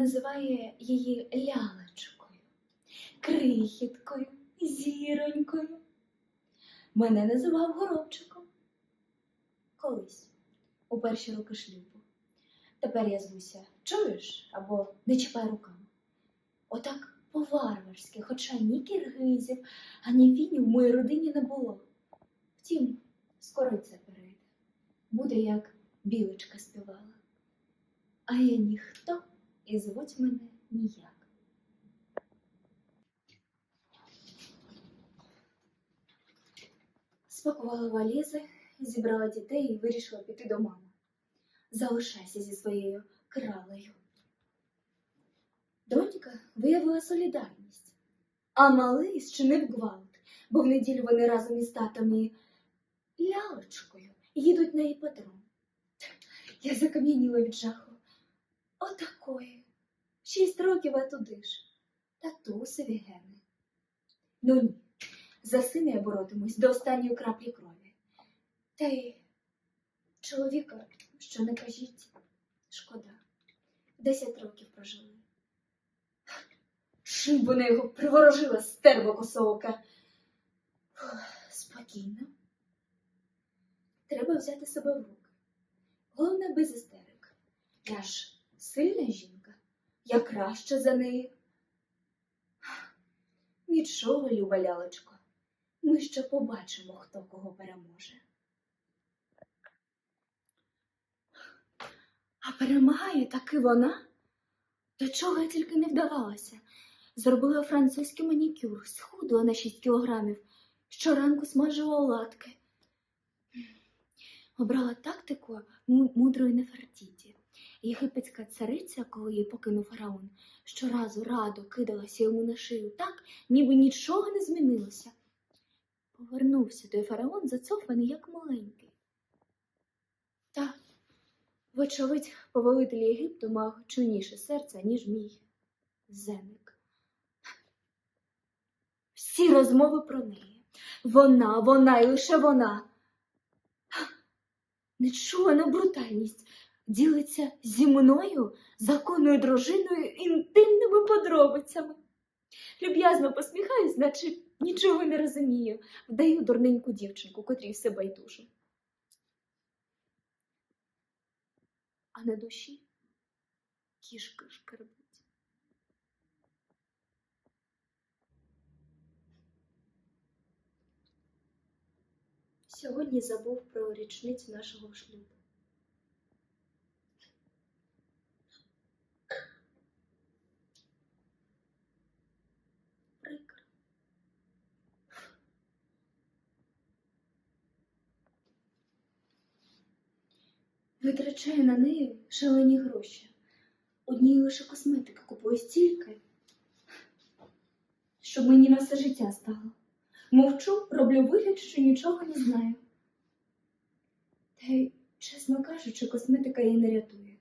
Називає її лялечкою, крихіткою, зіронькою. Мене називав горобчиком. Колись, у перші роки шлюбу. Тепер я звуся чуєш або не чіпай руками. Отак по-варварськи, хоча ні киргизів, ані фінів в моїй родині не було. Втім, скоро це перейде. Буде як білочка співала. А я ніхто і звуть мене ніяк. Спакувала валізи, зібрала дітей і вирішила піти до мами. Залишайся зі своєю кралею. Донька виявила солідарність, а малий зчинив гвалт, бо в неділю вони разом із татом і лялечкою їдуть на іподром. Я закам'яніла від жаху. Отакої. Шість років, а туди ж. Татусеві гени. Ну ні, за сина я боротимусь до останньої краплі крові. Та й чоловіка, що не кажіть, шкода. Десять років прожили. Чим вона його приворожила, стерво косоока. Спокійно. Треба взяти себе в руки. Головне без істерик. Я ж сильна жінка, я краща за неї. Нічого, люба лялечко, ми ще побачимо, хто кого переможе. А перемагає таки вона? До чого я тільки не вдавалася. Зробила французький манікюр, схудла на 6 кілограмів, щоранку смажила оладки. Обрала тактику мудрої Нефертіті. Єгипетська цариця, коли її покинув фараон, щоразу радо кидалася йому на шию так, ніби нічого не змінилося. Повернувся той фараон, зацофаний, як маленький. Та, вочевидь, повелитель Єгипту мав чуйніше серце, ніж мій зеник. Всі розмови про неї. Вона, вона і лише вона. Нечувана брутальність ділиться зі мною, законною дружиною, інтимними подробицями. Люб'язно посміхаюсь, наче нічого не розумію, вдаю дурненьку дівчинку, котрій все байдуже. А на душі кішка шкарбить. Сьогодні забув про річницю нашого шлюбу. Витрачаю на неї шалені гроші. Одній лише косметики купую стільки, щоб мені на все життя стало. Мовчу, роблю вигляд, що нічого не знаю. Та й, чесно кажучи, косметика її не рятує.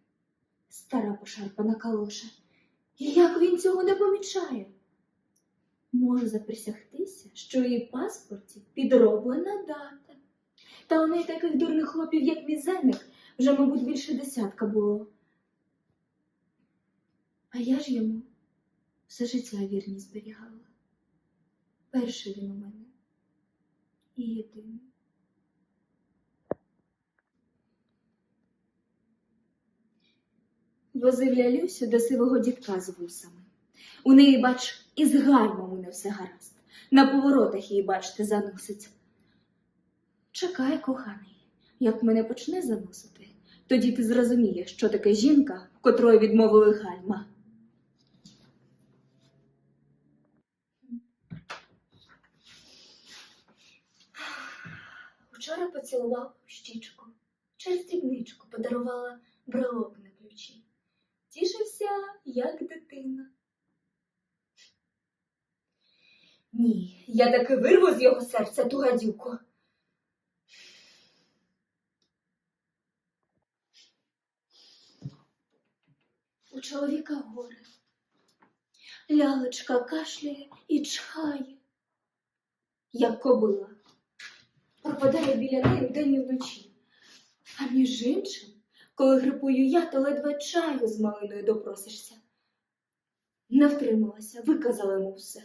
Стара пошарпана калоша. І як він цього не помічає? Можу заприсягтися, що її паспорті підроблена дата. Та у неї таких дурних хлопів, як візерник, вже, мабуть, більше десятка було. А я ж йому все життя вірність зберігала. Перший він у мене і єдиний. Возив лялюсю до сивого дідка з вусами. У неї, бач, із гальмом у не все гаразд. На поворотах її, бачите, заносить. Чекай, коханий, як мене почне заносити, тоді ти зрозумієш, що таке жінка, котрої відмовили гальма. Вчора поцілував щічку, через дрібничку подарувала брелок на ключі. Тішився, як дитина. Ні, я таки вирву з його серця ту гадюку. У чоловіка горе. Лялечка кашляє і чхає, як кобила пропадає біля неї вдень і вночі. А між іншим, коли грипую я, то ледве чаю з малиною допросишся. Не втрималася, виказала йому все.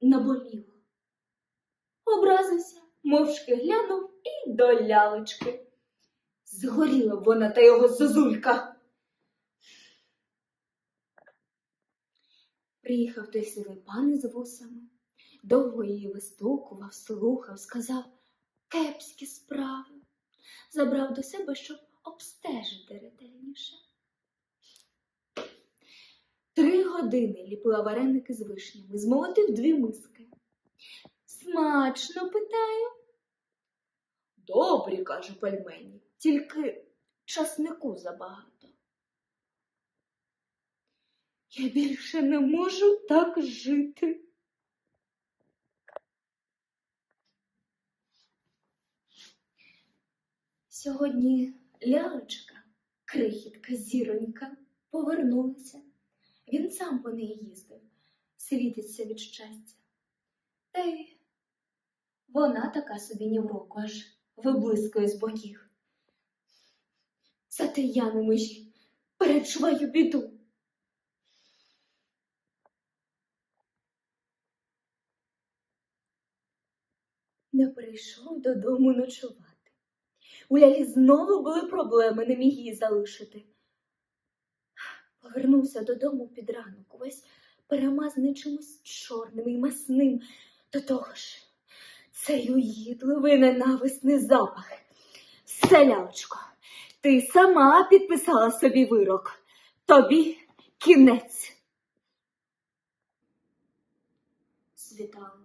Наболіло. Образився, мовчки глянув і до лялечки. Згоріла б вона та його зозулька. Приїхав той сивий пан із вусами, довго її вистукував, слухав, сказав кепські справи, забрав до себе, щоб обстежити ретельніше. Три години ліпила вареники з вишнями, змолотив дві миски. Смачно питаю. Добрі, каже пельмені, тільки часнику забагато. Я більше не можу так жити. Сьогодні лялечка, крихітка, зіронька повернулася. Він сам по неї їздив, світиться від щастя. Та й вона така собі ні в року аж виблискує з боків. Зате я на межі перечуваю біду. Не прийшов додому ночувати. У Лялі знову були проблеми, не міг її залишити. Повернувся додому під ранок, увесь перемазаний чимось чорним і масним. До того ж, цей уїдливий ненависний запах. Селялочко, ти сама підписала собі вирок. Тобі кінець. Світало.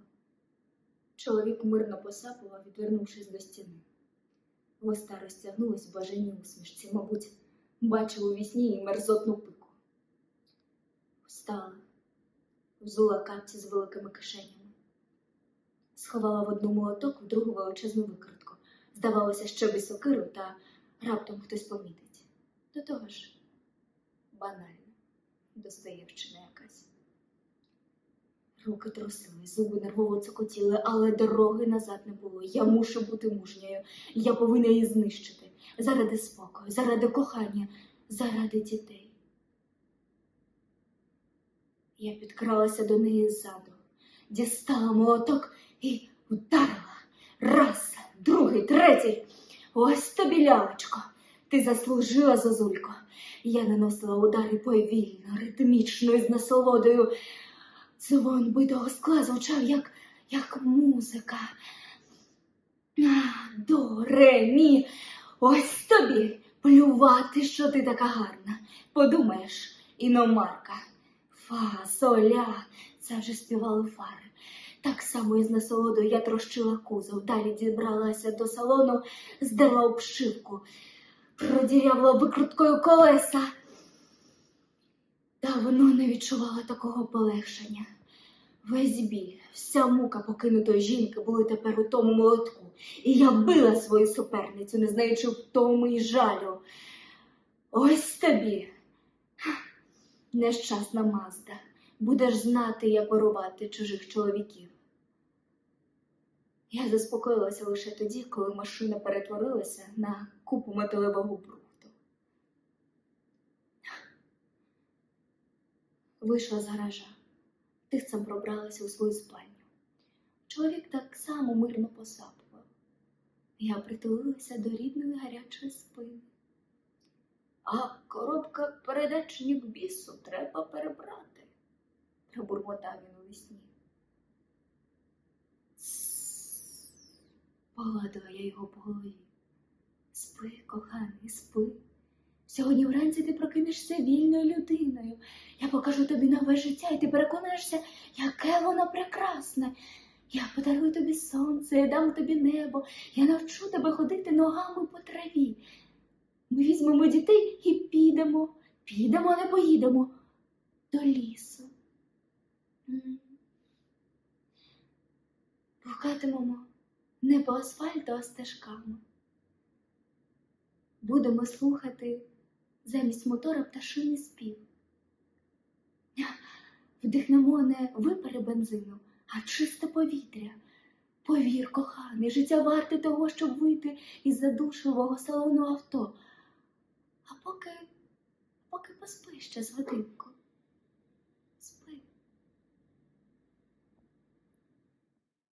Чоловік мирно посапував, відвернувшись до стіни. Вуста розтягнулись в бажаній усмішці, мабуть, бачив у вісні її мерзотну пику. Встала, взула капці з великими кишенями, сховала в одну молоток, в другу величезну викрутку. Здавалося, що би сокиру, та раптом хтось помітить. До того ж, банально, достоєвщина якась. Руки трусили, зуби нервово цокотіли, але дороги назад не було. Я мушу бути мужньою. Я повинна її знищити. Заради спокою, заради кохання, заради дітей. Я підкралася до неї ззаду, дістала молоток і вдарила. Раз, другий, третій. Ось тобі, лялечко. Ти заслужила, зозулько. Я наносила удари повільно, ритмічно і з насолодою. Дзвон битого скла звучав, як, як музика. До, ре. Ось тобі плювати, що ти така гарна. Подумаєш, іномарка. Фа, соля, це вже співали фари. Так само із насолодою я трощила кузов, далі дібралася до салону, здерла обшивку, продірявила викруткою колеса. Давно не відчувала такого полегшення. Весь біль, вся мука покинутої жінки були тепер у тому молотку, і я била свою суперницю, не знаючи втому і жалю. Ось тобі, нещасна Мазда, будеш знати, як вирувати чужих чоловіків. Я заспокоїлася лише тоді, коли машина перетворилася на купу металевого брухту. Вийшла з гаража, тихцем пробралася у свою спальню. Чоловік так само мирно посапував. Я притулилася до рідної гарячої спини. А коробка передачник бісу треба перебрати, пробурмотав він у вісні. Погладила я його по голові. Спи, коханий, спи. Сьогодні вранці ти прокинешся вільною людиною. Я покажу тобі нове життя, і ти переконаєшся, яке воно прекрасне. Я подарую тобі сонце, я дам тобі небо, я навчу тебе ходити ногами по траві. Ми візьмемо дітей і підемо, підемо, не поїдемо до лісу. М. Не по асфальту, а стежками. Будемо слухати замість мотора пташиний спів. Вдихнемо не випари бензину, а чисте повітря. Повір, коханий, життя варте того, щоб вийти із задушливого салону авто. А поки, поки поспи ще з годинку.